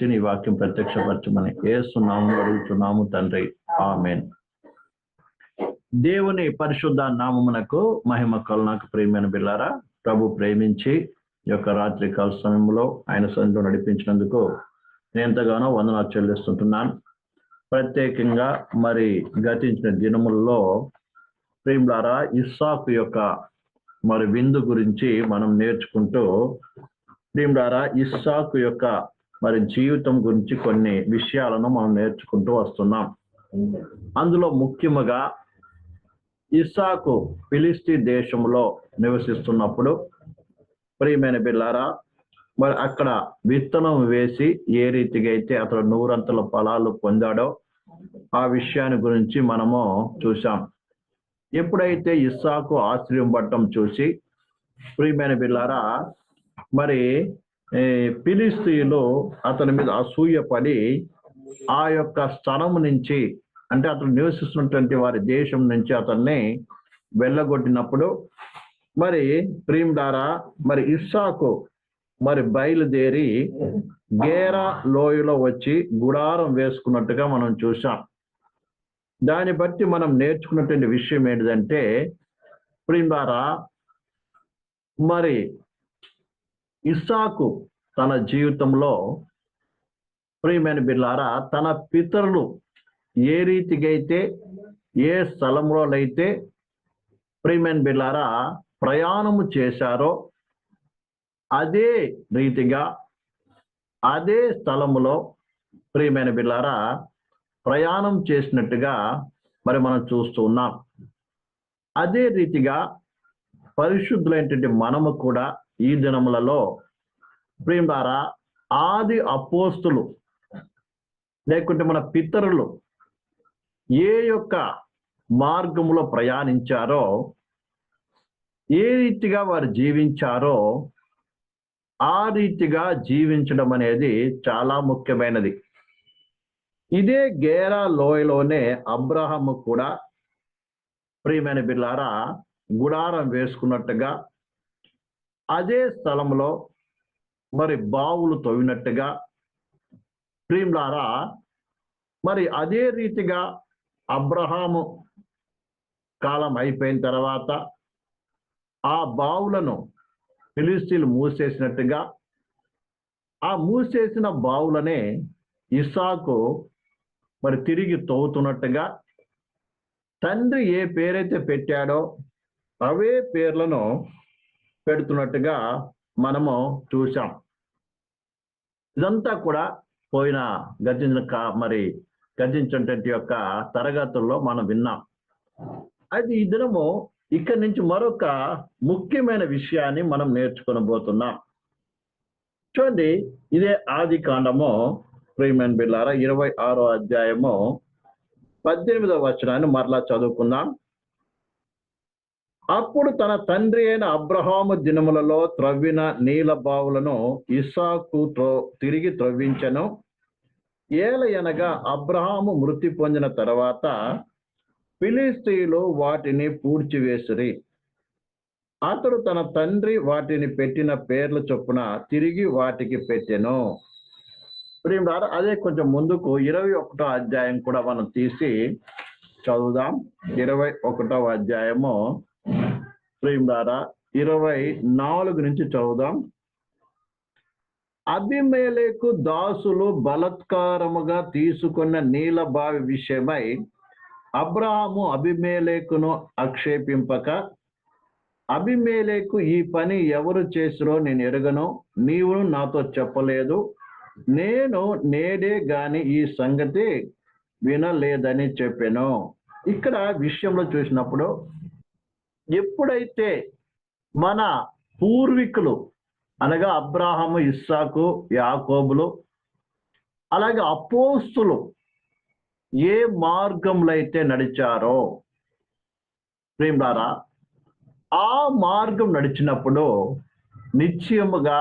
బలపరిచి నీ వాక్యం ప్రత్యక్షపరచమని. ఏసునామం అడుగుతున్నాము తండ్రి. ఆమెన్. దేవుని పరిశుద్ధ నామమునకు మహిమ కలునకు ప్రేమైన బిల్లారా ప్రభు ప్రేమించి యొక్క రాత్రి కాల సమయంలో ఆయన సన్నిధిలో నడిపించినందుకు నేను ఎంతగానో వందనాలు చెల్లిస్తుంటున్నాను. ప్రత్యేకంగా మరి గతించిన దినముల్లో ప్రేములారా ఇస్సాకు యొక్క మరి విందు గురించి మనం నేర్చుకుంటూ ప్రేములారా ఇస్సాకు యొక్క మరి జీవితం గురించి కొన్ని విషయాలను మనం నేర్చుకుంటూ వస్తున్నాం. అందులో ముఖ్యముగా ఇస్సాకు ఫిలిస్తీ దేశంలో నివసిస్తున్నప్పుడు ప్రియమైన బిల్లారా మరి అక్కడ విత్తనం వేసి ఏ రీతిగా అయితే అతడు నూరంతల ఫలాలు పొందాడో ఆ విషయాన్ని గురించి మనము చూసాం ఎప్పుడైతే ఇస్సాకు ఆశ్చర్యం పట్టడం చూసి ప్రియమైన బిల్లారా మరి ఏ, అతని మీద అసూయపడి ఆ యొక్క స్థలం నుంచి అంటే అతను నివసిస్తున్నటువంటి వారి దేశం నుంచి అతన్ని వెళ్ళగొట్టినప్పుడు మరి ప్రీమ్ మరి ఇస్సాకు మరి బయలుదేరి గేరా లోయలో వచ్చి గుడారం వేసుకున్నట్టుగా మనం చూసాం దాన్ని బట్టి మనం నేర్చుకున్నటువంటి విషయం ఏంటిదంటే ప్రీమ్ మరి ఇస్సాకు తన జీవితంలో ప్రియమైన బిల్లారా తన పితరులు ఏ రీతికైతే ఏ స్థలంలో అయితే ప్రియమైన బిల్లారా ప్రయాణము చేశారో అదే రీతిగా అదే స్థలములో ప్రియమైన బిల్లారా ప్రయాణం చేసినట్టుగా మరి మనం చూస్తూ ఉన్నాం. అదే రీతిగా పరిశుద్ధులైనటువంటి మనము కూడా ఈ దినములలో ప్రియం ద్వారా ఆది అపోస్తులు లేకుంటే మన పితరులు ఏ యొక్క మార్గములో ప్రయాణించారో ఏ రీతిగా వారు జీవించారో ఆ రీతిగా జీవించడం అనేది చాలా ముఖ్యమైనది. ఇదే గేరా లోయలోనే అబ్రహము కూడా ప్రియమైన బిల్లారా గుడారం వేసుకున్నట్టుగా అదే స్థలంలో మరి బావులు తవ్వినట్టుగా ప్రియులారా మరి అదే రీతిగా అబ్రహాము కాలం అయిపోయిన తర్వాత ఆ బావులను ఫిలిస్తీన్లు మూసేసినట్టుగా ఆ మూసేసిన బావులనే ఇసాకు మరి తిరిగి తవ్వుతున్నట్టుగా తండ్రి ఏ పేరైతే పెట్టాడో అవే పేర్లను పెడుతున్నట్టుగా మనము చూసాం ఇదంతా కూడా పోయిన గర్జించిన మరి గర్జించినటువంటి యొక్క తరగతుల్లో మనం విన్నాం. అయితే ఈ దినము ఇక్కడి నుంచి మరొక ముఖ్యమైన విషయాన్ని మనం నేర్చుకొనబోతున్నాం. చూడండి ఇదే ఆది కాండము. ప్రియమైన బిల్లారా ఇరవై ఆరో అధ్యాయము పద్దెనిమిదవ వచనాన్ని మరలా చదువుకుందాం. అప్పుడు తన తండ్రి అయిన అబ్రహాము దినములలో త్రవ్విన నీల బావులను ఇసాకు త్రో- తిరిగి ఏల ఏలయనగా అబ్రహాము మృతి పొందిన తర్వాత ఫిలిస్తీన్లు వాటిని పూడ్చివేసిరి. అతడు తన తండ్రి వాటిని పెట్టిన పేర్ల చొప్పున తిరిగి వాటికి పెట్టెను. అదే కొంచెం ముందుకు ఇరవై ఒకటో అధ్యాయం కూడా మనం తీసి చదువుదాం. ఇరవై ఒకటో అధ్యాయము ప్రియులారా ఇరవై నాలుగు నుంచి చదువుదాం. అభిమేలేకు దాసులు బలత్కారముగా తీసుకున్న నీల బావి విషయమై అబ్రహాము అభిమేలేకును ఆక్షేపింపక అభిమేలేకు ఈ పని ఎవరు చేసిరో నేను ఎరగను నీవు నాతో చెప్పలేదు. నేను నేడే గాని ఈ సంగతి వినలేదని చెప్పాను. ఇక్కడ విషయంలో చూసినప్పుడు ఎప్పుడైతే మన పూర్వీకులు అనగా అబ్రాహము ఇస్సాకు యాకోబులు అలాగే అపోస్తులు ఏ మార్గంలో అయితే నడిచారో ప్రేమ్లారా ఆ మార్గం నడిచినప్పుడు నిశ్చయముగా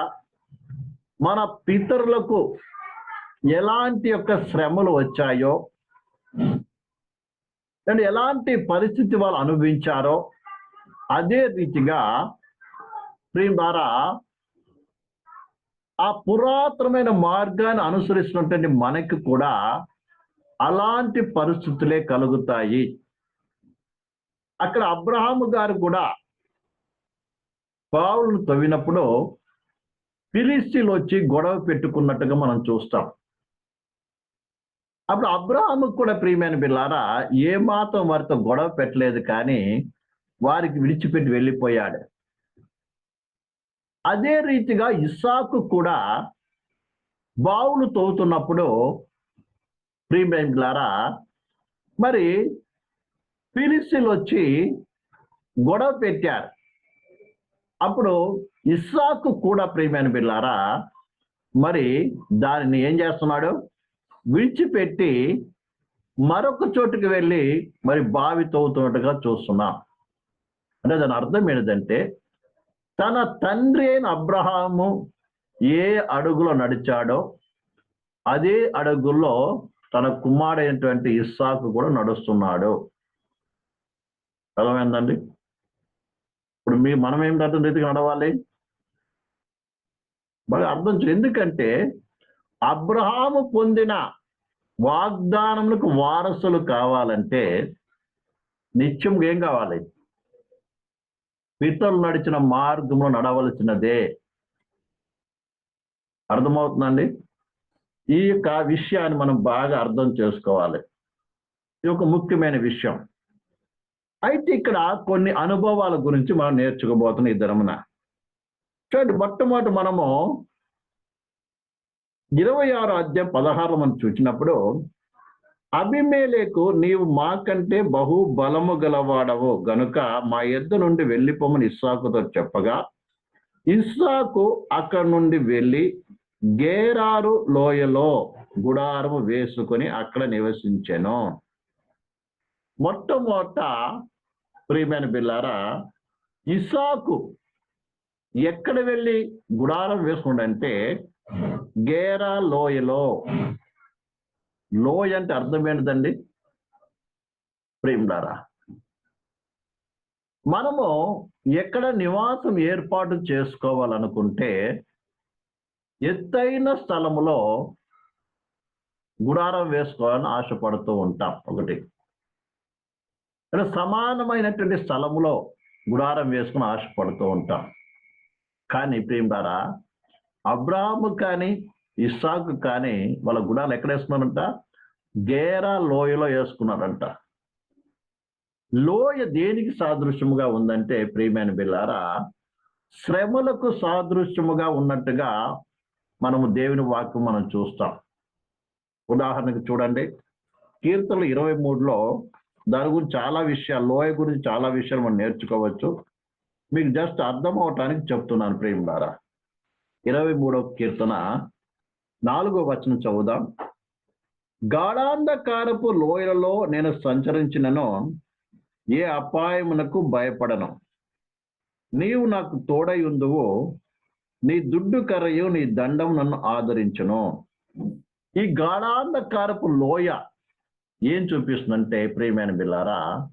మన పితరులకు ఎలాంటి యొక్క శ్రమలు వచ్చాయో అండ్ ఎలాంటి పరిస్థితి వాళ్ళు అనుభవించారో అదే రీతిగా ప్రేమ్ ద్వారా ఆ పురాతనమైన మార్గాన్ని అనుసరిస్తున్నటువంటి మనకి కూడా అలాంటి పరిస్థితులే కలుగుతాయి. అక్కడ అబ్రహాము గారు కూడా పావులను తవ్వినప్పుడు ఫిలిస్తీన్లు వచ్చి గొడవ పెట్టుకున్నట్టుగా మనం చూస్తాం. అప్పుడు అబ్రహాముకు కూడా ప్రియమైన పిల్లారా ఏ మాత్రం వారితో గొడవ పెట్టలేదు కానీ వారికి విడిచిపెట్టి వెళ్ళిపోయాడు. అదే రీతిగా ఇస్సాకు కూడా బావులు తవ్వుతున్నప్పుడు ప్రియమైన బిల్లారా మరి ఫిలిస్తీన్లు వచ్చి గొడవ పెట్టారు. అప్పుడు ఇస్సాకు కూడా ప్రియమైన బిళ్ళారా మరి దానిని ఏం చేస్తున్నాడు? విడిచిపెట్టి మరొక చోటుకి వెళ్ళి మరి బావి తవ్వుతున్నట్టుగా చూస్తున్నాం. అంటే దాని అర్థం ఏంటంటే తన తండ్రి అయిన అబ్రహాము ఏ అడుగులో నడిచాడో అదే అడుగుల్లో తన కుమారుడైనటువంటి ఇస్సాకు కూడా నడుస్తున్నాడు. అర్థమైందండి? ఇప్పుడు మీ మనం ఏం అర్థం రీతిగా నడవాలి? బాగా అర్థం ఎందుకంటే అబ్రహాము పొందిన వాగ్దానములకు వారసులు కావాలంటే నిత్యం ఏం కావాలి? పితరులు నడిచిన మార్గంలో నడవలసినదే. అర్థమవుతుందండి? ఈ యొక్క విషయాన్ని మనం బాగా అర్థం చేసుకోవాలి. ఇది ఒక ముఖ్యమైన విషయం. అయితే ఇక్కడ కొన్ని అనుభవాల గురించి మనం నేర్చుకోబోతున్నాం ఈ దినమున. చూడండి మొట్టమొదటి మనము ఇరవై ఆరు అధ్యాయం పదహారు మనం చూసినప్పుడు అభిమేలేకు నీవు మాకంటే బహు బలము గలవాడవు. గనుక మా ఎద్దు నుండి వెళ్ళిపోమని ఇస్సాకుతో చెప్పగా ఇస్సాకు అక్కడి నుండి వెళ్ళి గేరారు లోయలో గుడారము వేసుకొని అక్కడ నివసించెను. మొట్టమొదట ప్రియమైన బిల్లారా ఇసాకు ఎక్కడ వెళ్ళి గుడారం వేసుకుండంటే గేరా లోయలో లోయ అంటే అర్థం ఏంటండి ప్రేమిలారా మనము ఎక్కడ నివాసం ఏర్పాటు చేసుకోవాలనుకుంటే ఎత్తైన స్థలములో గుడారం వేసుకోవాలని ఆశపడుతూ ఉంటాం ఒకటి. సమానమైనటువంటి స్థలములో గుడారం వేసుకుని ఆశపడుతూ ఉంటాం. కానీ ప్రేమిడారా అబ్రాహము కానీ ఇస్సాకు కానీ వాళ్ళ గుణాలు ఎక్కడ వేసుకున్నారంట? గేరా లోయలో వేసుకున్నారంట. లోయ దేనికి సాదృశ్యముగా ఉందంటే ప్రియమైన బిల్లారా శ్రమలకు సాదృశ్యముగా ఉన్నట్టుగా మనము దేవుని వాక్యం మనం చూస్తాం. ఉదాహరణకు చూడండి కీర్తనలు ఇరవై మూడులో దాని గురించి చాలా విషయాలు లోయ గురించి చాలా విషయాలు మనం నేర్చుకోవచ్చు. మీకు జస్ట్ అర్థం అవటానికి చెప్తున్నాను ప్రేమిలారా ఇరవై మూడవ కీర్తన నాలుగో వచనం చదువుదాం. గాఢాంధకారపు లోయలలో నేను సంచరించినను ఏ అపాయమునకు భయపడను. నీవు నాకు తోడై ఉందువు నీ దుడ్డు కర్రయు నీ దండం నన్ను ఆదరించును. ఈ గాఢాంధకారపు లోయ ఏం చూపిస్తుందంటే ప్రియమైన బిల్లారా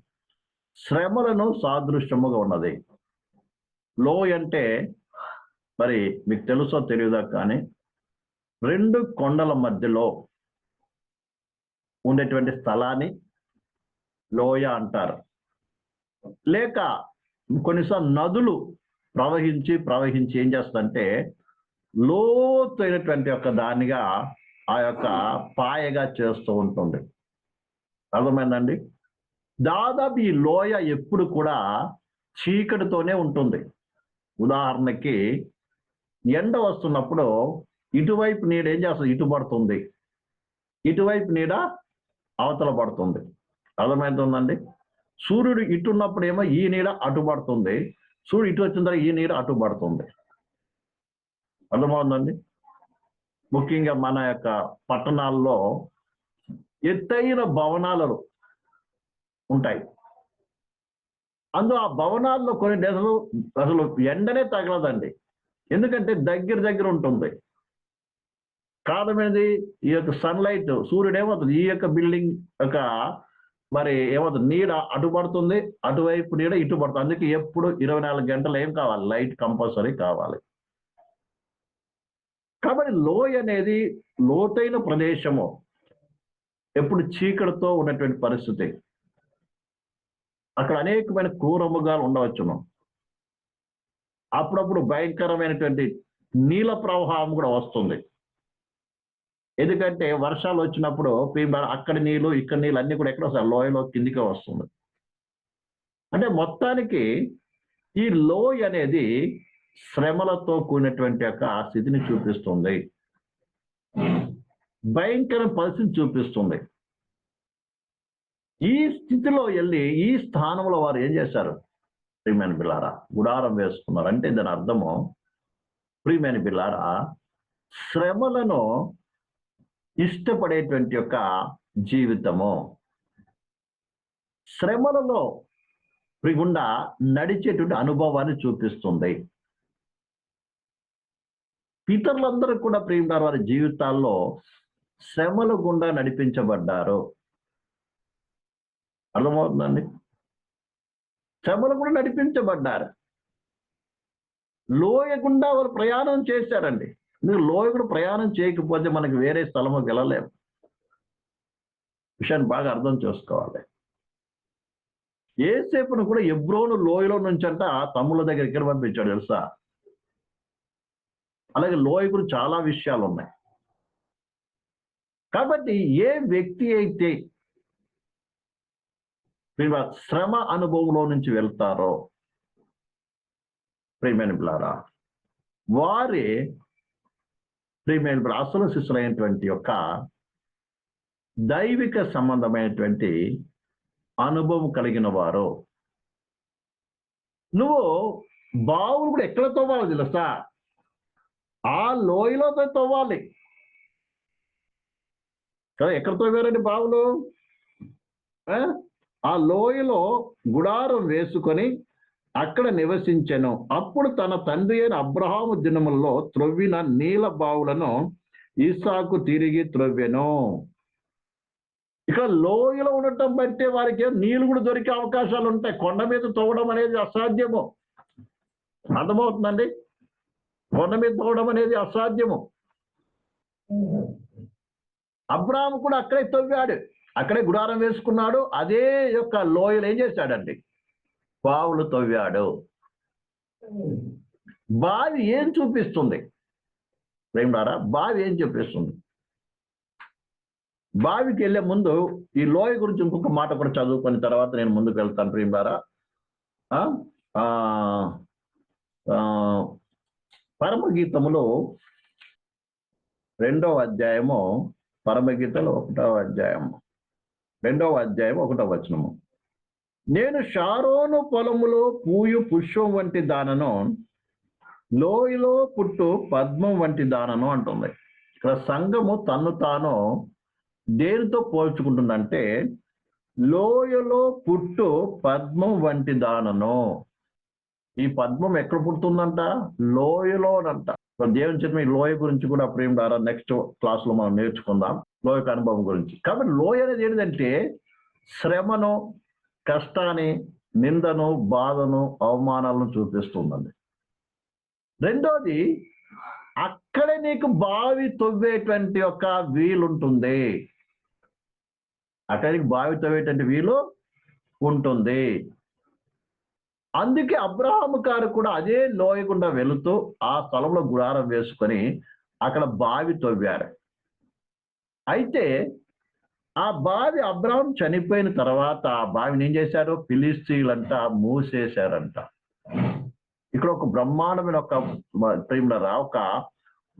శ్రమలను సాదృశ్యముగా ఉన్నది. లోయ అంటే మరి మీకు తెలుసో తెలియదా కానీ రెండు కొండల మధ్యలో ఉండేటువంటి స్థలాన్ని లోయ అంటారు. లేక కొన్నిసార్లు నదులు ప్రవహించి ప్రవహించి ఏం చేస్తుందంటే లోతైనటువంటి యొక్క దానిగా ఆ యొక్క పాయగా చేస్తూ ఉంటుంది. అర్థమైందండి? దాదాపు ఈ లోయ ఎప్పుడు కూడా చీకటితోనే ఉంటుంది. ఉదాహరణకి ఎండ వస్తున్నప్పుడు ఇటువైపు నీడ ఏం చేస్తుంది? ఇటు పడుతుంది. ఇటువైపు నీడ అవతల పడుతుంది. అర్థమవుతుందండి సూర్యుడు ఇటు ఉన్నప్పుడు ఏమో ఈ నీడ అటు పడుతుంది. సూర్యుడు ఇటు వచ్చిన తర్వాత ఈ నీడ అటు పడుతుంది. అర్థమవుతుందండి? ముఖ్యంగా మన యొక్క పట్టణాల్లో ఎత్తైన భవనాలు ఉంటాయి. అందులో ఆ భవనాల్లో కొన్ని దశలు అసలు ఎండనే తగలదండి. ఎందుకంటే దగ్గర దగ్గర ఉంటుంది. కారణం ఏంది ఈ యొక్క సన్లైట్ సూర్యుడు ఏమవుతుంది? ఈ యొక్క బిల్డింగ్ యొక్క మరి ఏమవుతుంది? నీడ అటు పడుతుంది అటువైపు నీడ ఇటు పడుతుంది. అందుకే ఎప్పుడు ఇరవై నాలుగు గంటలు ఏం కావాలి? లైట్ కంపల్సరీ కావాలి. కాబట్టి లోయ అనేది లోతైన ప్రదేశము. ఎప్పుడు చీకటితో ఉన్నటువంటి పరిస్థితి. అక్కడ అనేకమైన క్రూరముగాలు ఉండవచ్చును. అప్పుడప్పుడు భయంకరమైనటువంటి నీల ప్రవాహం కూడా వస్తుంది. ఎందుకంటే వర్షాలు వచ్చినప్పుడు అక్కడ నీళ్ళు ఇక్కడ నీళ్ళు అన్ని కూడా ఎక్కడ వస్తాయి లోయలో కిందికి వస్తుంది. అంటే మొత్తానికి ఈ లోయ అనేది శ్రమలతో కూడినటువంటి యొక్క ఆ స్థితిని చూపిస్తుంది. భయంకర పరిస్థితి చూపిస్తుంది. ఈ స్థితిలో వెళ్ళి ఈ స్థానంలో వారు ఏం చేశారు? ప్రియమైన బిల్లారా గుడారం వేసుకున్నారు. అంటే దాని అర్థము ప్రియమైన బిల్లారా శ్రమలను ఇష్టపడేటువంటి యొక్క జీవితము. శ్రమలలో గుండా నడిచేటువంటి అనుభవాన్ని చూపిస్తుంది. పితరులందరూ కూడా ప్రియుడారు వారి జీవితాల్లో శ్రమల గుండా నడిపించబడ్డారు. అర్థమవుతుందండి? శ్రమలు కూడా నడిపించబడ్డారు. లోయ గుండా వారు ప్రయాణం చేశారండి. మీరు లోయ కూడా ప్రయాణం చేయకపోతే మనకి వేరే స్థలము వెళ్ళలేము. విషయాన్ని బాగా అర్థం చేసుకోవాలి. ఏసేపును కూడా ఎబ్రోను లోయలో నుంచి అంట తమ్ముళ్ళ దగ్గర ఇక్కడ పంపించాడు తెలుసా? అలాగే లోయ గురించి చాలా విషయాలు ఉన్నాయి కాబట్టి ఏ వ్యక్తి అయితే శ్రమ అనుభవంలో నుంచి వెళ్తారో ప్రియమైన బిలారా వారే ప్రియమైన రాసుల శిష్యులైనటువంటి యొక్క దైవిక సంబంధమైనటువంటి అనుభవం కలిగిన వారు. నువ్వు బావులు కూడా ఎక్కడ తవ్వాలి తెలుసా? ఆ లోయలో తవ్వాలి. కదా ఎక్కడ తవ్వారండి బావులు? ఆ? ఆ లోయలో గుడారం వేసుకొని అక్కడ నివసించెను. అప్పుడు తన తండ్రి అయిన అబ్రహాము దినముల్లో త్రవ్విన నీల బావులను ఇసాకు తిరిగి త్రవ్వెను. ఇక్కడ లోయలో ఉండటం బట్టే వారికి నీళ్ళు కూడా దొరికే అవకాశాలు ఉంటాయి. కొండ మీద తవ్వడం అనేది అసాధ్యము. అర్థమవుతుందండి? కొండ మీద తవ్వడం అనేది అసాధ్యము. అబ్రాహం కూడా అక్కడే తవ్వాడు. అక్కడే గుడారం వేసుకున్నాడు. అదే యొక్క లోయలు ఏం చేశాడండి? బావులు తవ్వాడు. బావి ఏం చూపిస్తుంది? ప్రేమడారా బావి ఏం చూపిస్తుంది? బావికి వెళ్ళే ముందు ఈ లోయ గురించి ఇంకొక మాట కూడా చదువుకున్న తర్వాత నేను ముందుకు వెళ్తాను ప్రేమడారా ఆ? ఆ, పరమగీతములో రెండవ అధ్యాయము పరమగీతలో ఒకటవ అధ్యాయము రెండవ అధ్యాయం ఒకటవ వచనము. నేను షారోను పొలములో పూయు పుష్పం వంటి దానను లోయలో పుట్టు పద్మం వంటి దానను అంటుంది. ఇక్కడ సంఘము తన్ను తాను దేనితో పోల్చుకుంటుందంటే లోయలో పుట్టు పద్మం వంటి దానను. ఈ పద్మం ఎక్కడ పుడుతుందంట? లోయలోనంట. దేవుని చెప్పిన ఈ లోయ గురించి కూడా ప్రేమ ద్వారా నెక్స్ట్ క్లాస్లో మనం నేర్చుకుందాం లోయకు అనుభవం గురించి. కాబట్టి లోయ అనేది ఏంటంటే శ్రమను కష్టాన్ని నిందను బాధను అవమానాలను చూపిస్తుందండి. రెండోది అక్కడే నీకు బావి తవ్వేటువంటి ఒక వీలుంటుంది. అక్కడ నీకు బావి తవ్వేటువంటి వీలు ఉంటుంది. అందుకే అబ్రహాము గారు కూడా అదే లోయకుండా వెళుతూ ఆ స్థలంలో గుడారం వేసుకొని అక్కడ బావి తవ్వారు. అయితే ఆ బావి అబ్రాహం చనిపోయిన తర్వాత ఆ బావిని ఏం చేశారు? ఫిలిస్తీన్లంతా మూసేశారంట. ఇక్కడ ఒక బ్రహ్మాండమైన ఒక ప్రేమరా ఒక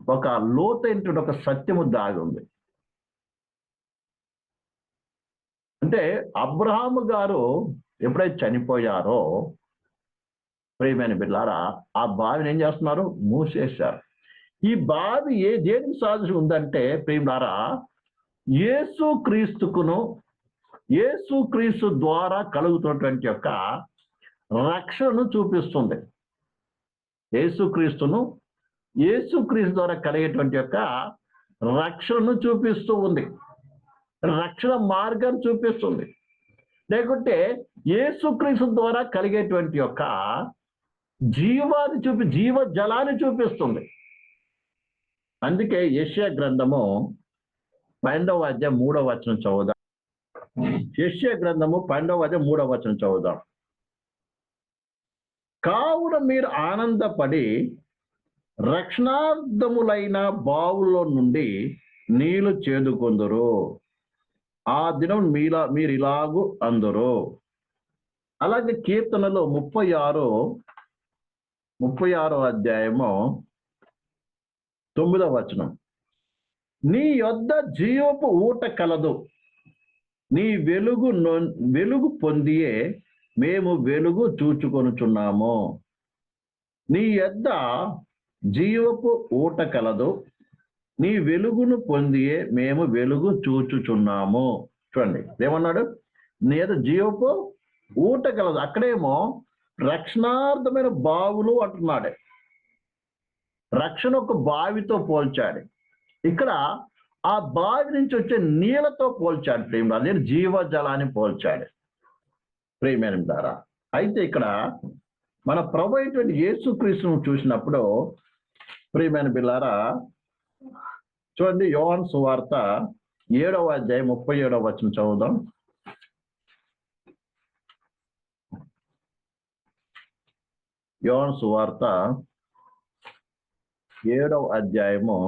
ఒక లోతైనటువంటి ఒక సత్యము దాగి ఉంది. అంటే అబ్రహాము గారు ఎప్పుడైతే చనిపోయారో ప్రేమైన బిడ్డారా ఆ బావిని ఏం చేస్తున్నారు? మూసేశారు. ఈ బావి ఏ దేనికి సాధించి ఉందంటే ప్రేమలారా యేసు క్రీస్తుకును యేసు క్రీస్తు ద్వారా కలుగుతున్నటువంటి యొక్క రక్షణను చూపిస్తుంది. యేసుక్రీస్తును యేసుక్రీస్తు ద్వారా కలిగేటువంటి యొక్క రక్షణను చూపిస్తూ ఉంది. రక్షణ మార్గాన్ని చూపిస్తుంది. లేకుంటే యేసుక్రీస్తు ద్వారా కలిగేటువంటి యొక్క జీవాన్ని చూపి జీవ జలాన్ని చూపిస్తుంది. అందుకే యెషయా గ్రంథము పన్నెండవ అధ్యాయం మూడవ వచనం చదువుదాం శిష్య గ్రంథము పన్నెండవ అధ్యాయం మూడవ వచనం చదువుదాం కావున మీరు ఆనందపడి రక్షణార్థములైన బావుల్లో నుండి నీళ్ళు చేదుకొందరు ఆ దినం మీలా మీరు ఇలాగు అందరు అలాగే కీర్తనలో ముప్పై ఆరు ముప్పై ఆరో అధ్యాయము తొమ్మిదవ వచనం. నీ యొద్ద జీవపు ఊట కలదు. నీ వెలుగు వెలుగు పొందియే మేము వెలుగు చూచుకొనుచున్నాము. నీ యొద్ద జీవపు ఊట కలదు. నీ వెలుగును పొందియే మేము వెలుగు చూచుచున్నాము. చూడండి ఏమన్నాడు? నీ యొద్ద జీవపు ఊట కలదు. అక్కడేమో రక్షణార్థమైన బావులు అంటున్నాడు. రక్షణ ఒక బావితో పోల్చాడు. ఇక్కడ ఆ బావి నుంచి వచ్చే నీళ్ళతో పోల్చాడు ప్రేమ నేను జీవజలాన్ని పోల్చాడు. ప్రేమైన ద్వారా. అయితే ఇక్కడ మన ప్రభు అయినటువంటి యేసుక్రీస్తును చూసినప్పుడు ప్రియమైన బిల్లారా చూడండి యోహన్ సువార్త ఏడవ అధ్యాయం ముప్పై ఏడవ వచ్చిన చదువుదాం. యోహన్ సువార్త ఏడవ అధ్యాయము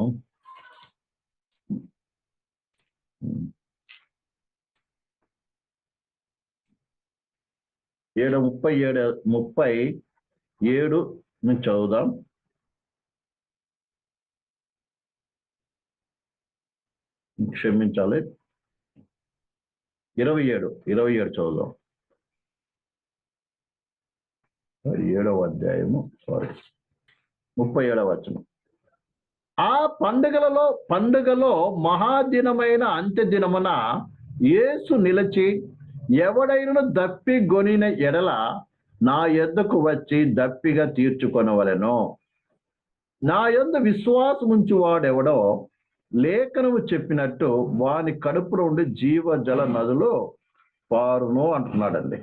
ఏడు ముప్పై ఏడు ముప్పై ఏడు నుంచి చదువుదాం. క్షమించాలి. ఇరవై ఏడు ఇరవై ఏడు చదువుదాం. ఏడవ అధ్యాయము సారీ ముప్పై ఏడవ వచనం. ఆ పండుగలలో పండుగలో మహాదినమైన అంత్యదినమున యేసు నిలిచి ఎవడైనను దప్పి గొనిన ఎడల నా ఎద్దకు వచ్చి దప్పిగా తీర్చుకొనవలెను. నా యొద్ విశ్వాసం ఉంచువాడెవడో లేఖనము చెప్పినట్టు వాని కడుపులో ఉండి జీవ జల నదులు పారును అంటున్నాడండి.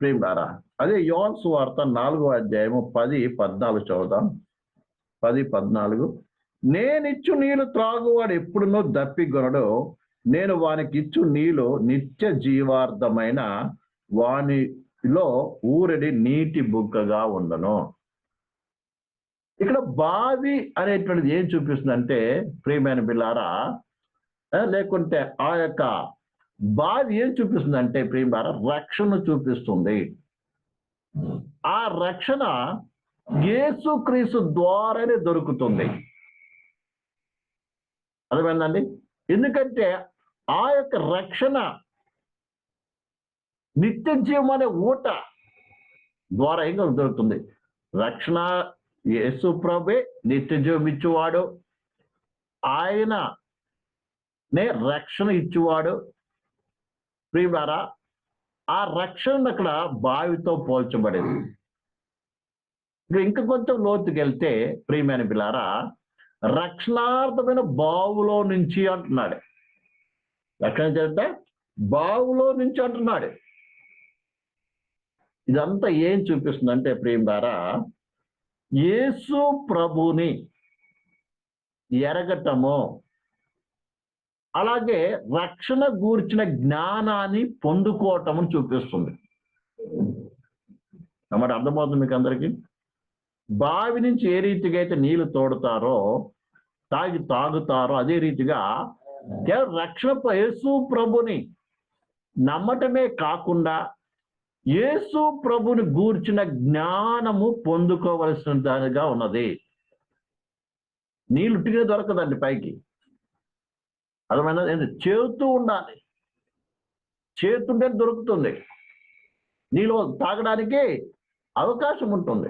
ప్రేమారా అదే యోన్స్ వార్త నాలుగో అధ్యాయము పది పద్నాలుగు చదువుదాం. పది పద్నాలుగు. నేనిచ్చు నీళ్ళు త్రాగువాడు ఎప్పుడునో దప్పిగొనడు నేను వానికి ఇచ్చు నీళ్ళు నిత్య జీవార్థమైన వానిలో ఊరడి నీటి బుగ్గగా ఉండను. ఇక్కడ బావి అనేటువంటిది ఏం చూపిస్తుందంటే ప్రియమైన బిల్లారా లేకుంటే ఆ యొక్క బావి ఏం చూపిస్తుందంటే ప్రియమారా రక్షణ చూపిస్తుంది. ఆ రక్షణ యేసుక్రీస్తు ద్వారానే దొరుకుతుంది. అర్థమైందండి? ఎందుకంటే ఆ యొక్క రక్షణ నిత్య జీవం అనే ఊట ద్వారా ఏం దొరుకుతుంది రక్షణ యేసు ప్రభే నిత్య జీవం ఇచ్చేవాడు. ఆయన నే రక్షణ ఇచ్చేవాడు. ప్రియుడారా ఆ రక్షణ అక్కడ బావితో పోల్చబడేది. ఇప్పుడు ఇంకా కొంచెం లోతుకెళ్తే ప్రియమైన పిల్లారా రక్షణార్థమైన బావులో నుంచి అంటున్నాడు. రక్షణ చేస్తే బావులో నుంచి అంటున్నాడు. ఇదంతా ఏం చూపిస్తుంది అంటే ప్రేమ ద్వారా యేసు ప్రభుని ఎరగటము అలాగే రక్షణ గూర్చిన జ్ఞానాన్ని పొందుకోవటం చూపిస్తుంది. మరి అర్థమవుతుంది మీకు అందరికీ? బావి నుంచి ఏ రీతిగా అయితే నీళ్ళు తోడుతారో తాగి తాగుతారో అదే రీతిగా కేవలం రక్షణ యేసు ప్రభుని నమ్మటమే కాకుండా యేసు ప్రభుని గూర్చిన జ్ఞానము పొందుకోవలసిన దానిగా ఉన్నది నీళ్ళుట్టిగా దొరకదండి పైకి. అర్థమైనా చేతూ ఉండాలి. చేతుంటే దొరుకుతుంది. నీళ్ళు తాగడానికి అవకాశం ఉంటుంది.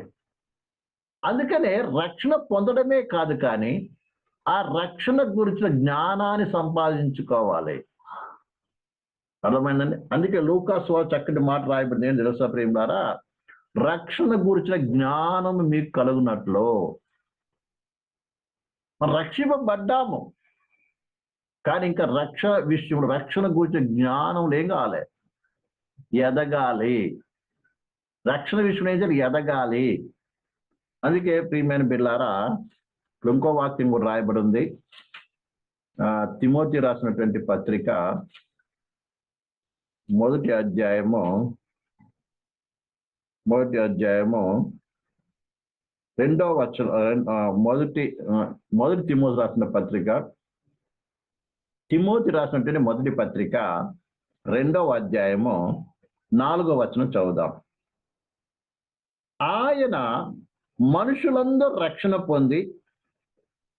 అందుకనే రక్షణ పొందడమే కాదు కానీ ఆ రక్షణ గురించిన జ్ఞానాన్ని సంపాదించుకోవాలి. అర్థమైందండి? అందుకే లూకాస్ వారు చక్కటి మాట రాయబడింది ఏం తెలుసా ప్రేమ ద్వారా రక్షణ గురించిన జ్ఞానం మీకు కలుగునట్లు. మనం రక్షింపబడ్డాము. కానీ ఇంకా రక్ష విషయంలో రక్షణ గురించిన జ్ఞానం ఏం కావాలి? ఎదగాలి. రక్షణ విషయం ఏం చేయాలి? ఎదగాలి. అందుకే ప్రియమైన బిల్లారా ఇంకో వాక్యం కూడా రాయబడి ఉంది ఆ, తిమోతి రాసినటువంటి పత్రిక మొదటి అధ్యాయము మొదటి అధ్యాయము రెండో వచన మొదటి మొదటి తిమోతి రాసిన పత్రిక తిమోతి రాసినటువంటి మొదటి పత్రిక రెండవ అధ్యాయము నాలుగో వచనం చదువుదాం. ఆయన మనుషులందరూ రక్షణ పొంది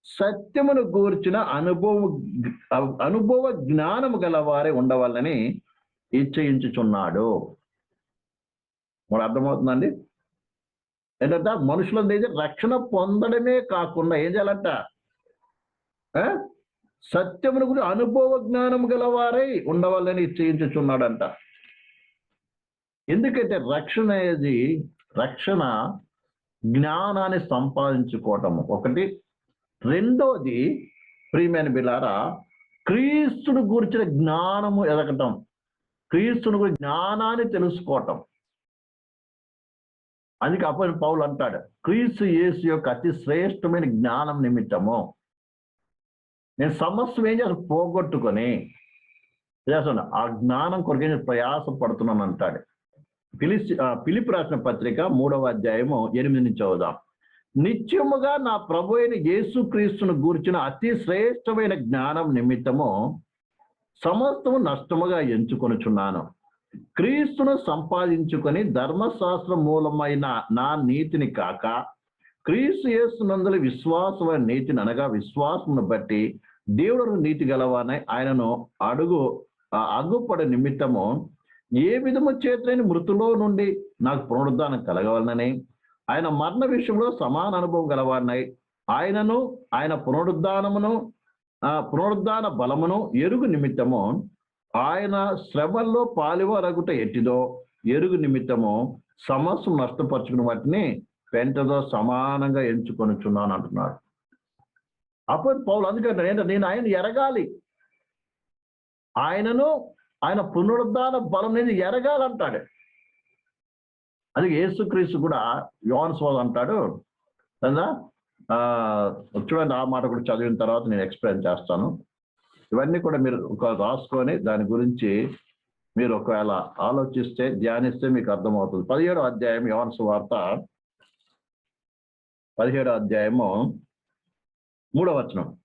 సత్యమును గూర్చిన అనుభవం అనుభవ జ్ఞానము గలవారే ఉండవాలని ఇచ్చయించుచున్నాడు మరి అర్థమవుతుందండి ఏంటంటే మనుషులందరూ రక్షణ పొందడమే కాకుండా ఏం చేయాలంట? ఆ? సత్యమును గురించి అనుభవ జ్ఞానం గలవారై ఉండవాలని ఇచ్చయించుచున్నాడంట ఎందుకంటే రక్షణ అనేది రక్షణ జ్ఞానాన్ని సంపాదించుకోవటము? ఒకటి రెండోది ప్రియమైన బిలారా క్రీస్తుడు గురించిన జ్ఞానము ఎదగటం. క్రీస్తుని గురించి జ్ఞానాన్ని తెలుసుకోవటం. అందుకే అపోయిన పౌలు అంటాడు క్రీస్తు యేసు యొక్క అతి శ్రేష్టమైన జ్ఞానం నిమిత్తము. నేను సమస్య ఏం చేస్తాను? పోగొట్టుకొని చేస్తాను. ఆ జ్ఞానం కొరకు నేను ప్రయాస పడుతున్నాను అంటాడు పిలిచి పిలిపి రాసిన పత్రిక మూడవ అధ్యాయము ఎనిమిది నుంచి చదువుదాం. నిత్యముగా నా ప్రభు అయిన యేసుక్రీస్తును గూర్చిన అతి శ్రేష్టమైన జ్ఞానం నిమిత్తము సమస్తము నష్టముగా ఎంచుకొనుచున్నాను. క్రీస్తును సంపాదించుకొని ధర్మశాస్త్ర మూలమైన నా నీతిని కాక క్రీస్తు యేసునందుల విశ్వాసమైన నీతిని అనగా విశ్వాసమును బట్టి దేవుడు నీతి గలవానై ఆయనను అడుగు అగ్గుపడే నిమిత్తము ఏ విధము చేతని మృతులో నుండి నాకు పునరుద్ధానం కలగవలనని ఆయన మరణ విషయంలో సమాన అనుభవం గలవాడినై ఆయనను ఆయన పునరుద్ధానమును ఆ పునరుద్ధాన బలమును ఎరుగు నిమిత్తము ఆయన శ్రమల్లో పాలివరగుట ఎట్టిదో ఎరుగు నిమిత్తము సమస్య నష్టపరుచుకున్న వాటిని పెంటతో సమానంగా ఎంచుకొనుచున్నాను అంటున్నాడు. అప్పుడు పౌలు అందుకంటే ఏంటంటే నేను ఆయన ఎరగాలి. ఆయనను ఆయన పునరుద్ధాన బలం అనేది ఎరగాలంటాడు. అది యేసుక్రీస్తు కూడా యోన్ సోద అంటాడు కదా ఆ, చూడండి ఆ మాట కూడా చదివిన తర్వాత నేను ఎక్స్ప్లెయిన్ చేస్తాను. ఇవన్నీ కూడా మీరు ఒక రాసుకొని దాని గురించి మీరు ఒకవేళ ఆలోచిస్తే ధ్యానిస్తే మీకు అర్థమవుతుంది. పదిహేడో అధ్యాయం యోన్ వార్త. పదిహేడో అధ్యాయము మూడవ వచనం.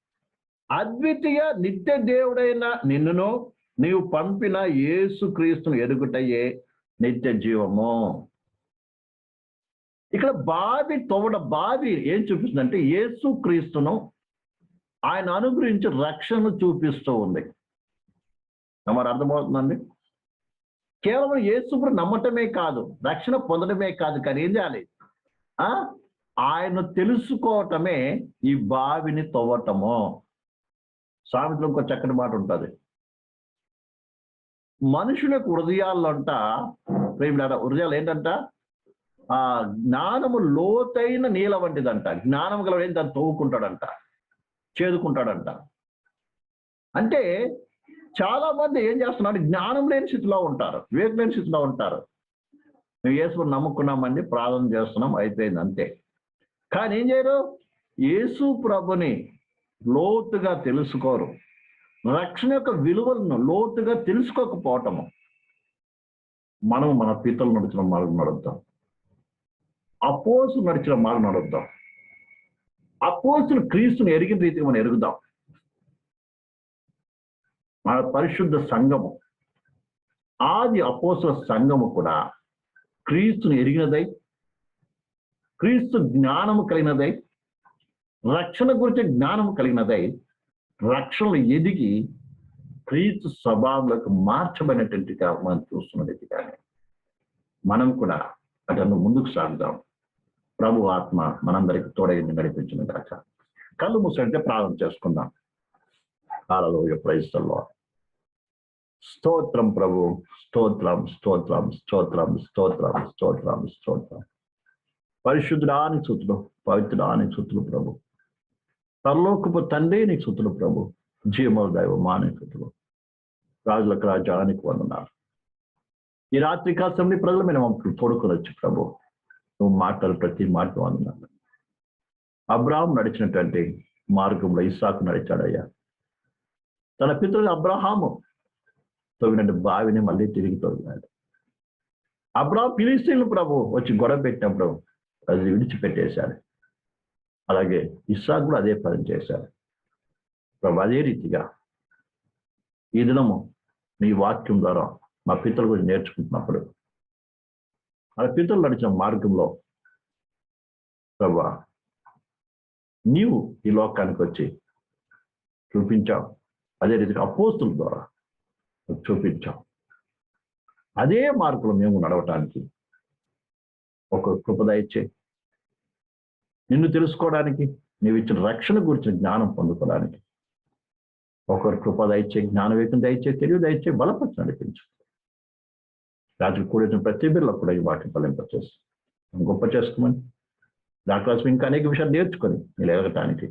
అద్వితీయ నిత్య దేవుడైన నిన్నును నీవు పంపిన యేసు క్రీస్తును నిత్య జీవము. ఇక్కడ బావి తోవడ బావి ఏం చూపిస్తుందంటే యేసు క్రీస్తును ఆయన అనుగ్రహించి రక్షణ చూపిస్తూ ఉంది. మరి అర్థమవుతుందండి? కేవలం యేసుప్రు నమ్మటమే కాదు రక్షణ పొందడమే కాదు కానీ ఏం చేయాలి? ఆ? ఆయన తెలుసుకోవటమే ఈ బావిని తవ్వటము సామెతలో ఇంకో చక్కటి మాట ఉంటుంది. మనుషులకు హృదయాల్లో అంట ప్రేమిలారా హృదయాలు ఏంటంట? ఆ జ్ఞానము లోతైన నీల వంటిదంట. జ్ఞానం గల దాన్ని తవ్వుకుంటాడంట? చేదుకుంటాడంట. అంటే చాలా మంది ఏం చేస్తున్నారు? జ్ఞానం లేని స్థితిలో ఉంటారు. వివేక లేని స్థితిలో ఉంటారు. మేము యేసుని నమ్ముకున్నామండి ప్రార్థన చేస్తున్నాం అయిపోయింది అంతే. కానీ ఏం చేయరు? యేసు ప్రభుని లోతుగా తెలుసుకోరు. రక్షణ యొక్క విలువలను లోతుగా తెలుసుకోకపోవటము. మనం మన పీతలు నడిచిన మార్గం నడుద్దాం అపోసులు నడిచిన మార్గం నడుద్దాం. అపోసులు క్రీస్తుని ఎరిగిన రీతిగా మనం ఎరుగుదాం. మన పరిశుద్ధ సంఘము ఆది అపోసుల సంఘము కూడా క్రీస్తుని ఎరిగినదై క్రీస్తు జ్ఞానము కలిగినదై రక్షణ గురించి జ్ఞానము కలిగినదై రక్షణలు ఎదిగి క్రీస్తు స్వభావంలోకి మార్చబడినటువంటిగా మనం చూస్తున్నది కానీ మనం కూడా అతను ముందుకు సాగుదాం. ప్రభు ఆత్మ మనందరికి తోడైంది నడిపించిన కాక కళ్ళు మూసంటే ప్రార్థన చేసుకుందాం. కాలలో ప్రయత్నంలో స్తోత్రం ప్రభు స్తోత్రం స్తోత్రం స్తోత్రం స్తోత్రం స్తోత్రం స్తోత్రం. పరిశుద్ధుడాని చుతులు పవిత్రుడాని సుతులు ప్రభు. పరలోకపు తండ్రి నీకు చుతులు ప్రభు. జీవముల దైవ మాని చుతులు. రాజులకు రాజానికి వందనాలు. ఈ రాత్రి కాలంలో ప్రజలు మేము తోడుకొని వచ్చి ప్రభు. నువ్వు మాటలు ప్రతి మాట అన్నాడు అబ్రాహం నడిచినటువంటి మార్గంలో ఇస్సాకు నడిచాడయ్యా. తన పితృడు అబ్రహాము తవ్వినట్టు బావిని మళ్ళీ తిరిగి తవ్వినాడు అబ్రాహం ఫిలిస్తీన్లు ప్రభు వచ్చి గొడవ పెట్టినప్పుడు అది విడిచిపెట్టేశాడు. అలాగే ఇస్సాకు కూడా అదే పని చేశాడు. ప్రభు అదే రీతిగా ఈ దినము నీ వాక్యం ద్వారా మా పితృ గురించి నేర్చుకుంటున్నప్పుడు మన పితరులు నడిచిన మార్గంలో. ప్రభా నీవు ఈ లోకానికి వచ్చి చూపించావు. అదే రీతిగా అపోస్తుల ద్వారా చూపించావు. అదే మార్గంలో మేము నడవటానికి ఒక కృపద ఇచ్చే నిన్ను తెలుసుకోవడానికి నీవు ఇచ్చిన రక్షణ గురించిన జ్ఞానం పొందుకోవడానికి ఒకరు కృప దయచే జ్ఞానవేకం దయచే తెలివి దయచే బలపరిచి నడిపించు. రాత్రి కూడిన ప్రతి బిడ్డలో కూడా ఈ వాటిని ఫలింపచేసి గొప్ప చేసుకోమని దానికోసం ఇంకా అనేక విషయాలు నేర్చుకొని మీరు ఎదగటానికి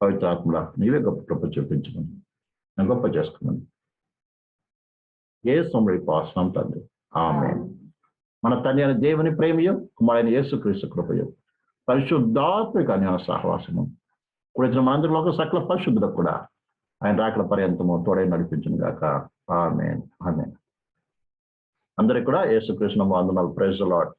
పవిత్ర ఆత్మలా నీవే గొప్ప కృప చూపించమని గొప్ప చేసుకోమని. ఏ సొమ్మడి పాసనం తండ్రి. ఆమె మన తండ్రి అయిన దేవుని ప్రేమయో కుమారైన యేసుక్రీస్తు కృపయో పరిశుద్ధాత్మిక అన్యాన సహవాసము మనందరిలో ఒక సకల పరిశుద్ధులకు కూడా ఆయన రాకల పర్యంతము తోడై నడిపించును గాక. ఆమె ఆమె అందరికి కూడా యేసుకృష్ణ వందనాలు. Praise lord